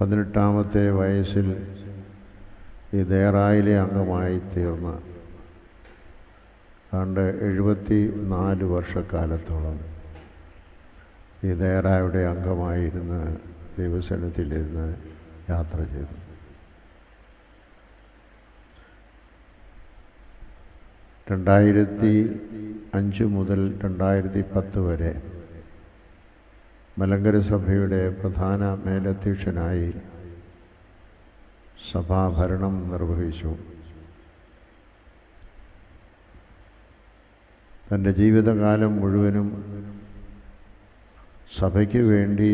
പതിനെട്ടാമത്തെ വയസ്സിൽ ഈ ദേറായിലെ അംഗമായി തീർന്ന ഏതാണ്ട് എഴുപത്തി നാല് വർഷക്കാലത്തോളം ഈ ദേറായുടെ അംഗമായിരുന്ന് ദൈവസനത്തിലിരുന്ന് യാത്ര ചെയ്തു. രണ്ടായിരത്തി അഞ്ച് മുതൽ രണ്ടായിരത്തി പത്ത് വരെ മലങ്കര സഭയുടെ പ്രധാന മേലധ്യക്ഷനായി സഭാഭരണം നിർവഹിച്ചു. തന്റെ ജീവിതകാലം മുഴുവനും സഭയ്ക്ക് വേണ്ടി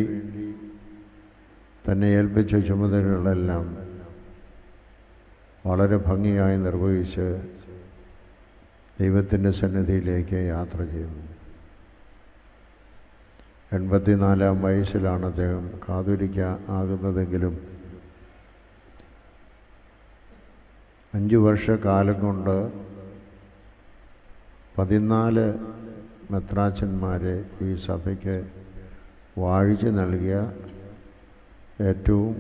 തന്നെ ഏൽപ്പിച്ച ചുമതലകളെല്ലാം വളരെ ഭംഗിയായി നിർവഹിച്ച് ദൈവത്തിന്റെ സന്നിധിയിലേക്ക് യാത്ര ചെയ്യുന്നു. എൺപത്തിനാലാം വയസ്സിലാണ് അദ്ദേഹം കാതുലിക്ക ആകുന്നതെങ്കിലും അഞ്ച് വർഷക്കാലം കൊണ്ട് പതിനാല് മെത്രാച്ചന്മാരെ ഈ സഭയ്ക്ക് വാഴിച്ച് നൽകിയ ഏറ്റവും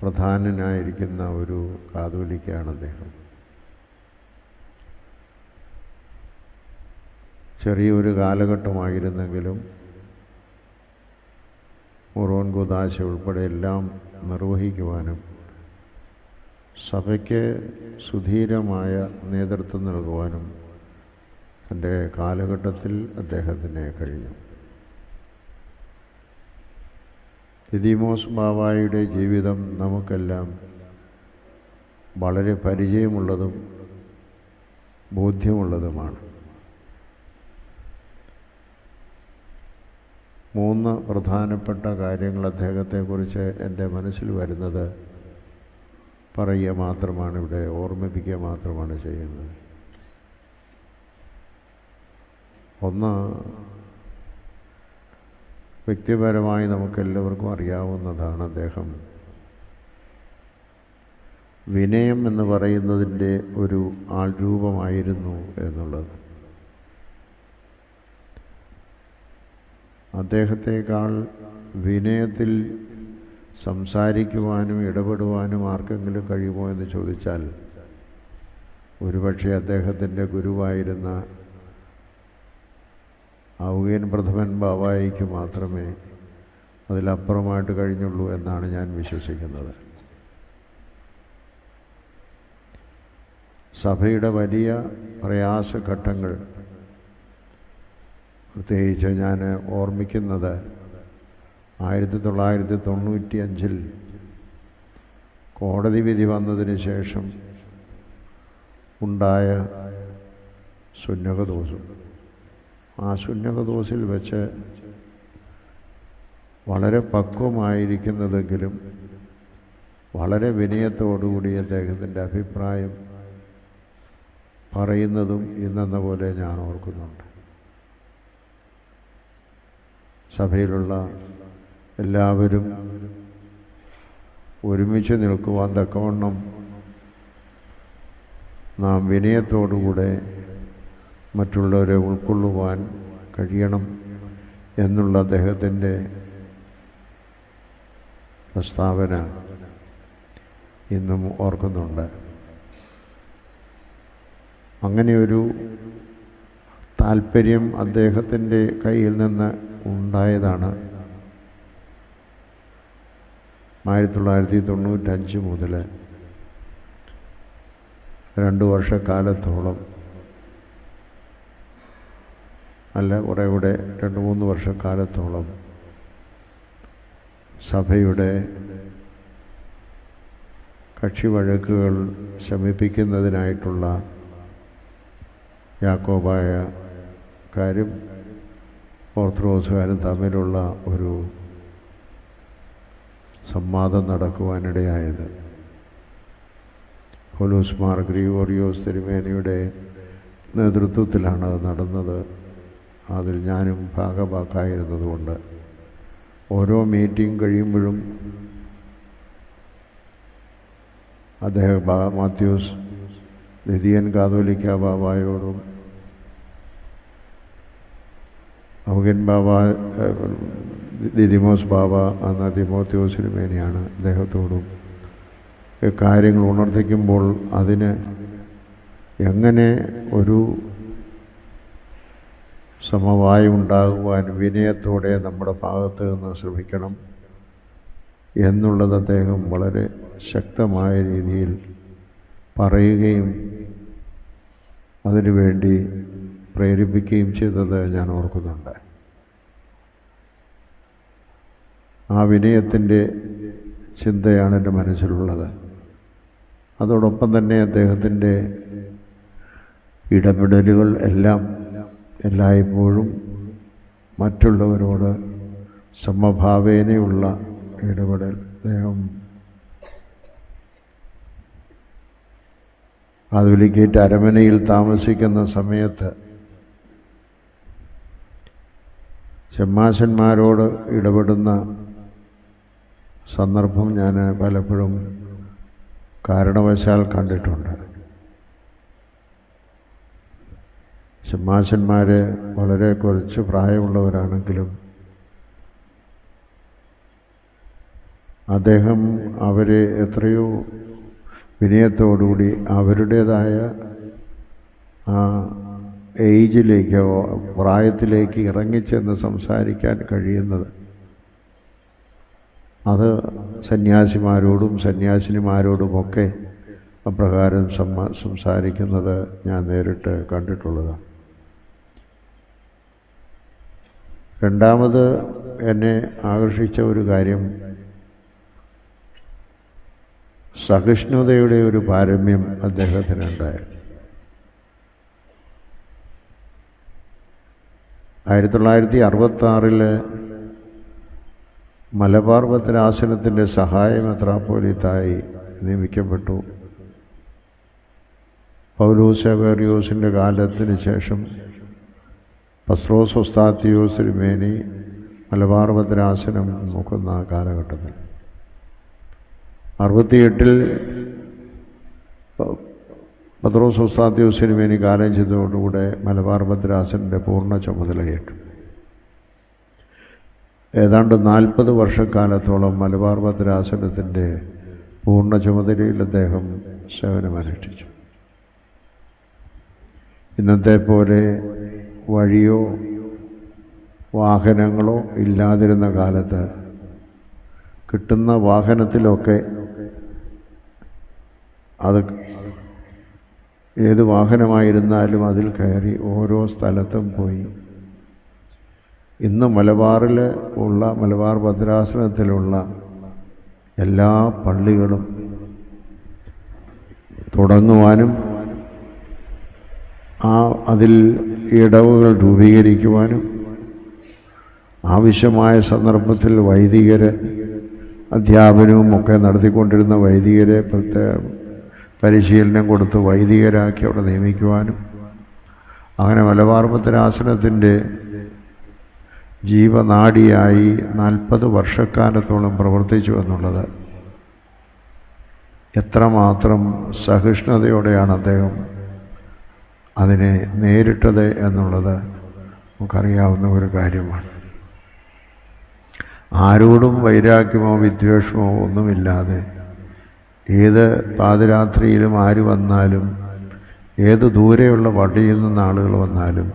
പ്രധാനനായിരിക്കുന്ന ഒരു കാതോലിക്കയാണ് അദ്ദേഹം. ചെറിയൊരു കാലഘട്ടമായിരുന്നെങ്കിലും മുറോൻ കുദാശ ഉൾപ്പെടെ എല്ലാം നിർവഹിക്കുവാനും സഭയ്ക്ക് സുധീരമായ നേതൃത്വം നൽകുവാനും തന്റെ കാലഘട്ടത്തിൽ അദ്ദേഹത്തിന് കഴിഞ്ഞു. ദിദിമോസ് ബാവായുടെ ജീവിതം നമുക്കെല്ലാം വളരെ പരിചയമുള്ളതും ബോധ്യമുള്ളതുമാണ്. മൂന്ന് പ്രധാനപ്പെട്ട കാര്യങ്ങൾ അദ്ദേഹത്തെക്കുറിച്ച് എന്റെ മനസ്സിൽ വരുന്നത് പറയുക മാത്രമാണ് ഇവിടെ ഓർമ്മിപ്പിക്കുക മാത്രമാണ് ചെയ്യുന്നത്. ഒന്ന് വ്യക്തിപരമായി നമുക്കെല്ലാവർക്കും അറിയാവുന്നതാണ് അദ്ദേഹം വിനയം എന്ന് പറയുന്നതിന്റെ ഒരു ആൾരൂപമായിരുന്നു എന്നുള്ളത്. അദ്ദേഹത്തെക്കാൾ വിനയത്തിൽ സംസാരിക്കുവാനും ഇടപെടുവാനും ആർക്കെങ്കിലും കഴിയുമോ എന്ന് ചോദിച്ചാൽ ഒരുപക്ഷെ അദ്ദേഹത്തിന്റെ ഗുരുവായിരുന്ന ഔകേൻ പ്രഥമൻ ബാബായിക്ക് മാത്രമേ അതിലപ്പുറമായിട്ട് കഴിഞ്ഞുള്ളൂ എന്നാണ് ഞാൻ വിശ്വസിക്കുന്നത്. സഭയുടെ വലിയ പ്രയാസഘട്ടങ്ങൾ പ്രത്യേകിച്ച് ഞാൻ ഓർമ്മിക്കുന്നത് ആയിരത്തി തൊള്ളായിരത്തി തൊണ്ണൂറ്റി അഞ്ചിൽ കോടതി വിധി വന്നതിന് ശേഷം ഉണ്ടായ സുന്നകദോഷം. ആ സുന്നകദോസിൽ വെച്ച് വളരെ പക്വമായിരിക്കുന്നതെങ്കിലും വളരെ വിനയത്തോടുകൂടി അദ്ദേഹത്തിന്റെ അഭിപ്രായം പറയുന്നതും ഇന്നെന്ന പോലെ ഞാൻ ഓർക്കുന്നുണ്ട്. സഭയിലുള്ള എല്ലാവരും ഒരുമിച്ച് നിൽക്കുവാൻ തക്കവണ്ണം നാം വിനയത്തോടുകൂടെ മറ്റുള്ളവരെ ഉൾക്കൊള്ളുവാൻ കഴിയണം എന്നുള്ള അദ്ദേഹത്തിന്റെ പ്രസ്താവന ഇന്നും ഓർക്കുന്നുണ്ട്. അങ്ങനെയൊരു താല്പര്യം അദ്ദേഹത്തിന്റെ കയ്യിൽ നിന്ന് ഉണ്ടായതാണ്. ആയിരത്തി തൊള്ളായിരത്തി തൊണ്ണൂറ്റഞ്ച് മുതൽ രണ്ട് വർഷക്കാലത്തോളം. അല്ല കുറേ കൂടെ രണ്ട് മൂന്ന് വർഷക്കാലത്തോളം സഭയുടെ കക്ഷി വഴക്കുകൾ ശമിപ്പിക്കുന്നതിനായിട്ടുള്ള യാക്കോബായ കാര്യം ഓർത്തഡോക്സുകാരും തമ്മിലുള്ള ഒരു സംവാദം നടക്കുവാനിടയായത്. പോലൂസ് മാർ ഗ്രിഗോറിയോസ് തിരുമേനയുടെ നേതൃത്വത്തിലാണ് അത് നടന്നത്. അതിൽ ഞാനും ഭാഗഭാക്കായിരുന്നതുകൊണ്ട് ഓരോ മീറ്റിംഗ് കഴിയുമ്പോഴും അദ്ദേഹം മാത്യൂസ് ലിതിയൻ കാതോലിക്ക ബാബായോടും ഔഗൻ ബാബ ദിദിമോസ് ബാബ എന്ന ദിമോത്യോസിനുമേനെയാണ് അദ്ദേഹത്തോടും കാര്യങ്ങൾ ഉണർത്തിക്കുമ്പോൾ അതിന് എങ്ങനെ ഒരു സമവായം ഉണ്ടാകുവാൻ വിനയത്തോടെ നമ്മുടെ ഭാഗത്ത് നിന്ന് ശ്രമിക്കണം എന്നുള്ളത് അദ്ദേഹം വളരെ ശക്തമായ രീതിയിൽ പറയുകയും അതിനുവേണ്ടി പ്രേരിപ്പിക്കുകയും ചെയ്തത് ഞാൻ ഓർക്കുന്നുണ്ട്. ആ വിനയത്തിന്റെ ചിന്തയാണ് എന്റെ മനസ്സിലുള്ളത്. അതോടൊപ്പം തന്നെ അദ്ദേഹത്തിന്റെ ഇടപെടലുകൾ എല്ലാം എല്ലായ്പ്പോഴും മറ്റുള്ളവരോട് സമഭാവേനയുള്ള ഇടപെടൽ. അദ്ദേഹം കാതോലിക്കേറ്റ് അരമനയിൽ താമസിക്കുന്ന സമയത്ത് ഷമ്മാശന്മാരോട് ഇടപെടുന്ന സന്ദർഭം ഞാൻ പലപ്പോഴും കാരണവശാൽ കണ്ടിട്ടുണ്ട്. ഷമ്മാശന്മാർ വളരെ കുറച്ച് പ്രായമുള്ളവരാണെങ്കിലും അദ്ദേഹം അവരെ എത്രയോ വിനയത്തോടുകൂടി അവരുടേതായ ആ ഏജിലേക്ക് പ്രായത്തിലേക്ക് ഇറങ്ങിച്ചെന്ന് സംസാരിക്കാൻ കഴിയുന്നത്. അത് സന്യാസിമാരോടും സന്യാസിനിമാരോടുമൊക്കെ അപ്രകാരം സംസാരിക്കുന്നത് ഞാൻ നേരിട്ട് കണ്ടിട്ടുള്ളതാണ് രണ്ടാമത് എന്നെ ആകർഷിച്ച ഒരു കാര്യം സഹിഷ്ണുതയുടെ ഒരു പാരമ്യം അദ്ദേഹത്തിനുണ്ടായിരുന്നു. ആയിരത്തി തൊള്ളായിരത്തി അറുപത്തി ആറിൽ മലബാർ ഭദ്രാസനത്തിന്റെ സഹായ മെത്രാപ്പോലിത്തായി നിയമിക്കപ്പെട്ടു. പൗലോസവേറിയോസിന്റെ കാലത്തിന് ശേഷം പസ്രോസ് ഒസ്താത്തിയോസ് തിരുമേനി മലബാർ ഭദ്രാസനം നോക്കുന്ന കാലഘട്ടത്തിൽ. അറുപത്തിയെട്ടിൽ പത്രോസ് വേണ്ടി ഗാനം ചെയ്തതോടുകൂടെ മലബാർ ഭദ്രാസന്റെ പൂർണ ചുമതലയേറ്റു. ഏതാണ്ട് നാൽപ്പത് വർഷക്കാലത്തോളം മലബാർ ഭദ്രാസനത്തിന്റെ പൂർണ ചുമതലയിൽ അദ്ദേഹം സേവനമനുഷ്ഠിച്ചു ഇന്നത്തെ പോലെ വഴിയോ വാഹനങ്ങളോ ഇല്ലാതിരുന്ന കാലത്ത് കിട്ടുന്ന വാഹനത്തിലൊക്കെ അത് ഏത് വാഹനമായിരുന്നാലും അതിൽ കയറി ഓരോ സ്ഥലത്തും പോയി. ഇന്ന് മലബാറിൽ ഉള്ള മലബാർ ഭദ്രാസനത്തിലുള്ള എല്ലാ പള്ളികളും തുടങ്ങുവാനും ആ അതിൽ ഇടവുകൾ രൂപീകരിക്കുവാനും ആവശ്യമായ സന്ദർഭത്തിൽ വൈദികർ അധ്യാപനവും ഒക്കെ നടത്തിക്കൊണ്ടിരുന്ന വൈദികരെ പ്രത്യേക പരിശീലനം കൊടുത്ത് വൈദികരാക്കി അവിടെ നിയമിക്കുവാനും അങ്ങനെ മലബാർ ജീവനാടിയായി നാൽപ്പത് വർഷക്കാലത്തോളം പ്രവർത്തിച്ചു എന്നുള്ളത് എത്രമാത്രം സഹിഷ്ണുതയോടെയാണ് അദ്ദേഹം അതിനെ നേരിട്ടത് എന്നുള്ളത് നമുക്കറിയാവുന്ന ഒരു കാര്യമാണ്. ആരോടും വൈരാഗ്യമോ വിദ്വേഷമോ ഒന്നുമില്ലാതെ ഏത് പാതിരാത്രിയിലും ആര് വന്നാലും ഏത് ദൂരെയുള്ള വടിയിൽ നിന്ന് ആളുകൾ വന്നാലും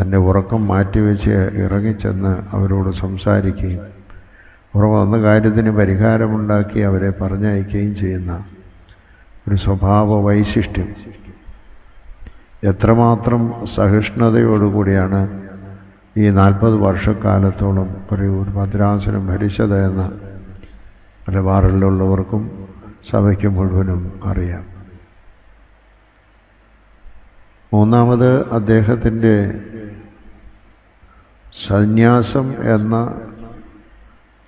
തന്റെ ഉറക്കം മാറ്റിവെച്ച് ഇറങ്ങിച്ചെന്ന് അവരോട് സംസാരിക്കുകയും അവർ വന്ന കാര്യത്തിന് പരിഹാരമുണ്ടാക്കി അവരെ പറഞ്ഞയക്കുകയും ചെയ്യുന്ന ഒരു സ്വഭാവ വൈശിഷ്ട്യം. എത്രമാത്രം സഹിഷ്ണുതയോടുകൂടിയാണ് ഈ നാൽപ്പത് വർഷക്കാലത്തോളം ഒരു ഭദ്രാസനം ഭരിച്ചത് എന്ന് മലബാറിലുള്ളവർക്കും സഭയ്ക്ക് മുഴുവനും അറിയാം. മൂന്നാമത് അദ്ദേഹത്തിന്റെ സന്യാസം എന്ന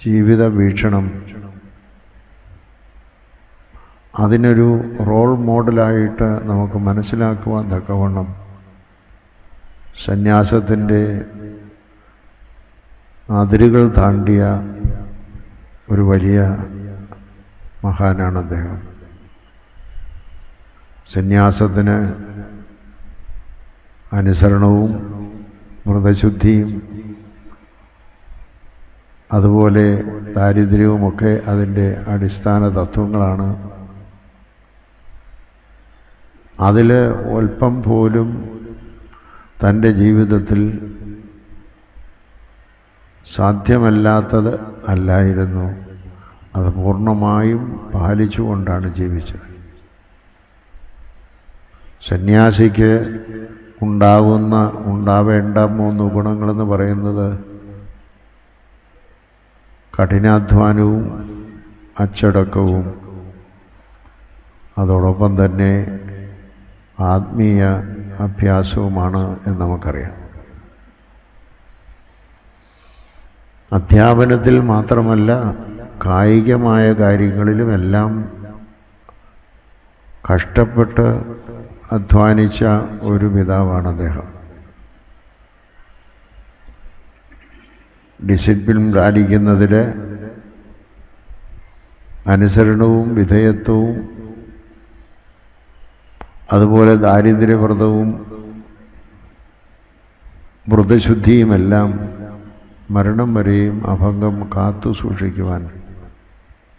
ജീവിത വീക്ഷണം. അതിനൊരു റോൾ മോഡലായിട്ട് നമുക്ക് മനസ്സിലാക്കുവാൻ തക്കവണ്ണം സന്യാസത്തിന്റെ അതിരുകൾ താണ്ടിയ ഒരു വലിയ മഹാനാണ് അദ്ദേഹം. സന്യാസത്തിന് അനുസരണവും മൃതശുദ്ധിയും അതുപോലെ ദാരിദ്ര്യവുമൊക്കെ അതിന്റെ അടിസ്ഥാന തത്വങ്ങളാണ്. അതിൽ അല്പം പോലും തന്റെ ജീവിതത്തിൽ സാധ്യമല്ലാത്തത് അല്ലായിരുന്നു. അത് പൂർണമായും പാലിച്ചുകൊണ്ടാണ് ജീവിച്ചത്. സന്യാസിക്ക് ഉണ്ടാകുന്ന ഉണ്ടാവേണ്ട മൂന്ന് ഗുണങ്ങളെന്ന് പറയുന്നത് കഠിനാധ്വാനവും അച്ചടക്കവും. അതോടൊപ്പം തന്നെ ആത്മീയ അഭ്യാസവുമാണ് എന്ന് നമുക്കറിയാം. അധ്യാപനത്തിൽ മാത്രമല്ല കായികമായ കാര്യങ്ങളിലും എല്ലാം കഷ്ടപ്പെട്ട് അധ്വാനിച്ച ഒരു പിതാവാണ് അദ്ദേഹം. ഡിസിപ്ലിൻ പാലിക്കുന്നതിൽ അനുസരണവും വിധേയത്വവും അതുപോലെ ദാരിദ്ര്യവ്രതവും വ്രതശുദ്ധിയുമെല്ലാം മരണം വരെയും അഭംഗം കാത്തു സൂക്ഷിക്കുവാൻ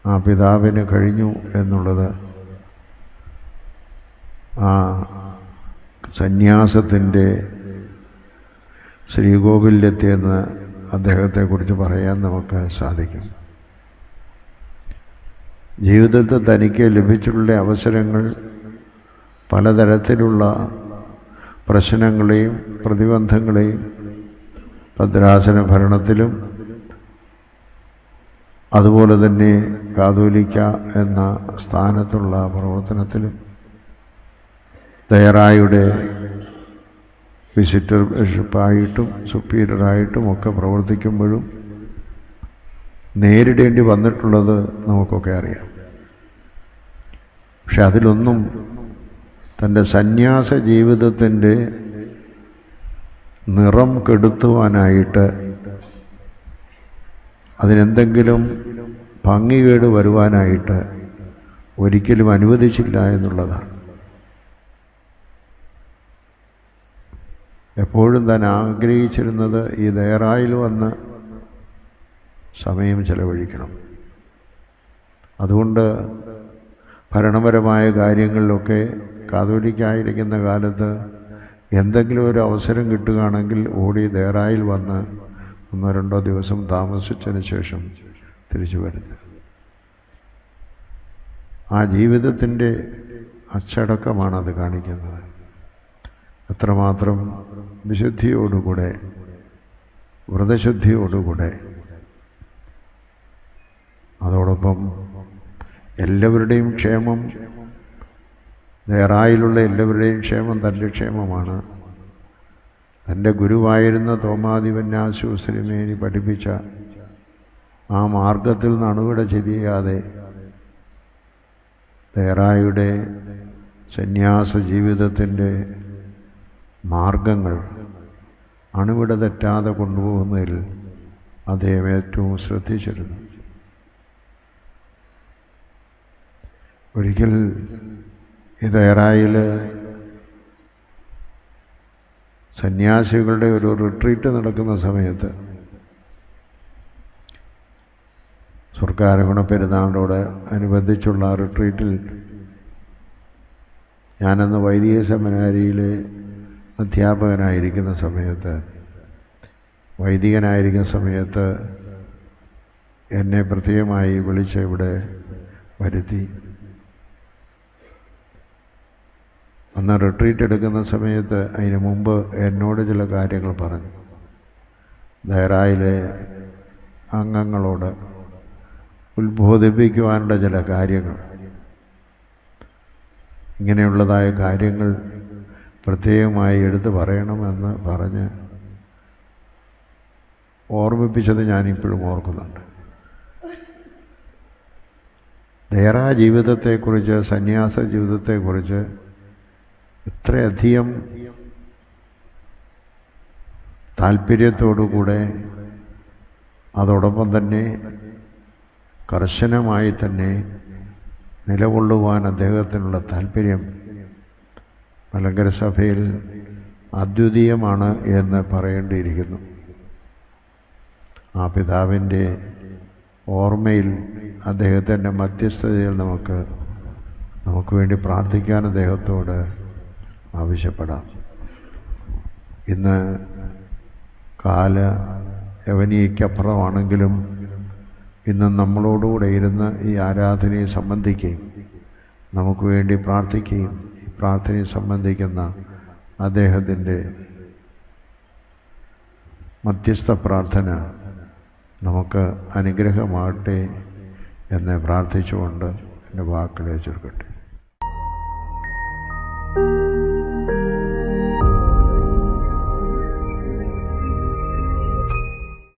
ആ പിതാവിന് കഴിഞ്ഞു എന്നുള്ളത് ആ സന്യാസത്തിന്റെ ശ്രീകോവിലെത്തിയെന്ന് അദ്ദേഹത്തെക്കുറിച്ച് പറയാൻ നമുക്ക് സാധിക്കും. ജീവിതത്തിൽ തനിക്ക് ലഭിച്ചിട്ടുള്ള അവസരങ്ങൾ പലതരത്തിലുള്ള പ്രശ്നങ്ങളെയും പ്രതിബന്ധങ്ങളെയും ഭദ്രാസന ഭരണത്തിലും അതുപോലെ തന്നെ കാതോലിക്ക എന്ന സ്ഥാനത്തുള്ള പ്രവർത്തനത്തിലും ദയറായുടെ വിസിറ്റർ ബിഷപ്പായിട്ടും സുപ്പീരിയറായിട്ടും ഒക്കെ പ്രവർത്തിക്കുമ്പോഴും നേരിടേണ്ടി വന്നിട്ടുള്ളത് നമുക്കൊക്കെ അറിയാം. പക്ഷെ അതിലൊന്നും തന്റെ സന്യാസ ജീവിതത്തിന്റെ നിറം കെടുത്തുവാനായിട്ട് അതിനെന്തെങ്കിലും ഭംഗികേട് വരുവാനായിട്ട് ഒരിക്കലും അനുവദിച്ചില്ല എന്നുള്ളതാണ്. എപ്പോഴും താൻ ആഗ്രഹിച്ചിരുന്നത് ഈ ദയറായിൽ വന്ന് സമയം ചെലവഴിക്കണം. അതുകൊണ്ട് ഭരണപരമായ കാര്യങ്ങളിലൊക്കെ കാതോലിക്കായിരിക്കുന്ന കാലത്ത് എന്തെങ്കിലും ഒരു അവസരം കിട്ടുകയാണെങ്കിൽ ഓടി ദേറായിൽ വന്ന് ഒന്നോ രണ്ടോ ദിവസം താമസിച്ചതിന് ശേഷം തിരിച്ചു വരുന്നത് ആ ജീവിതത്തിന്റെ അച്ചടക്കമാണ് അത് കാണിക്കുന്നത്. എത്രമാത്രം വിശുദ്ധിയോടുകൂടെ വ്രതശുദ്ധിയോടുകൂടെ അതോടൊപ്പം എല്ലാവരുടെയും ക്ഷേമം നേറായിലുള്ള എല്ലാവരുടെയും ക്ഷേമം തന്റെ ക്ഷേമമാണ്. തന്റെ ഗുരുവായിരുന്ന തോമാദിപന്യാസു ശ്രീമേനി പഠിപ്പിച്ച ആ മാർഗത്തിൽ നണുവിട ചെയ്യാതെ തേറായുടെ സന്യാസ ജീവിതത്തിന്റെ മാർഗങ്ങൾ അണുവിട തെറ്റാതെ കൊണ്ടുപോകുന്നതിൽ അദ്ദേഹം ഏറ്റവും ശ്രദ്ധിച്ചിരുന്നു. ഒരിക്കൽ ഈ ഏറായിൽ സന്യാസികളുടെ ഒരു റിട്രീറ്റ് നടക്കുന്ന സമയത്ത് സർക്കാരഗുണ പെരുന്നാളിനോട് അനുബന്ധിച്ചുള്ള റിട്രീറ്റിൽ ഞാനന്ന് വൈദിക സെമിനാരിയിലെ അധ്യാപകനായിരിക്കുന്ന സമയത്ത് വൈദികനായിരിക്കുന്ന സമയത്ത് എന്നെ പ്രത്യേകമായി വിളിച്ച് ഇവിടെ വരുത്തി. അന്ന് റിട്രീറ്റ് എടുക്കുന്ന സമയത്ത് അതിന് മുമ്പ് എന്നോട് ചില കാര്യങ്ങൾ പറഞ്ഞു. ദയറായിലെ അംഗങ്ങളോട് ഉത്ബോധിപ്പിക്കുവാനുള്ള ചില കാര്യങ്ങൾ. ഇങ്ങനെയുള്ളതായ കാര്യങ്ങൾ പ്രത്യേകമായി എടുത്തു പറയണമെന്ന് പറഞ്ഞ് ഓർമ്മിപ്പിച്ചത് ഞാനിപ്പോഴും ഓർക്കുന്നുണ്ട്. ദേറാ ജീവിതത്തെക്കുറിച്ച് സന്യാസ ജീവിതത്തെക്കുറിച്ച് ഇത്രയധികം താല്പര്യത്തോടുകൂടെ അതോടൊപ്പം തന്നെ കർശനമായി തന്നെ നിലകൊള്ളുവാൻ അദ്ദേഹത്തിനുള്ള താല്പര്യം മലങ്കര സഭയിൽ അദ്വിതീയമാണ് എന്ന് പറയേണ്ടിയിരിക്കുന്നു. ആ പിതാവിന്റെ ഓർമ്മയിൽ അദ്ദേഹത്തിന്റെ മധ്യസ്ഥതയിൽ നമുക്ക് നമുക്ക് വേണ്ടി പ്രാർത്ഥിക്കാൻ അദ്ദേഹത്തോട് ആവശ്യപ്പെടാം. ഇന്ന് കാല യവനിക്കപ്പുറമാണെങ്കിലും ഇന്ന് നമ്മളോടുകൂടെ ഇരുന്ന് ഈ ആരാധനയെ സംബന്ധിക്കുകയും നമുക്ക് വേണ്ടി പ്രാർത്ഥിക്കുകയും ഈ പ്രാർത്ഥനയെ സംബന്ധിക്കുന്ന അദ്ദേഹത്തിന്റെ മധ്യസ്ഥ പ്രാർത്ഥന നമുക്ക് അനുഗ്രഹമാകട്ടെ എന്ന് പ്രാർത്ഥിച്ചുകൊണ്ട് എന്റെ വാക്കുകളെ ചുരുക്കട്ടെ.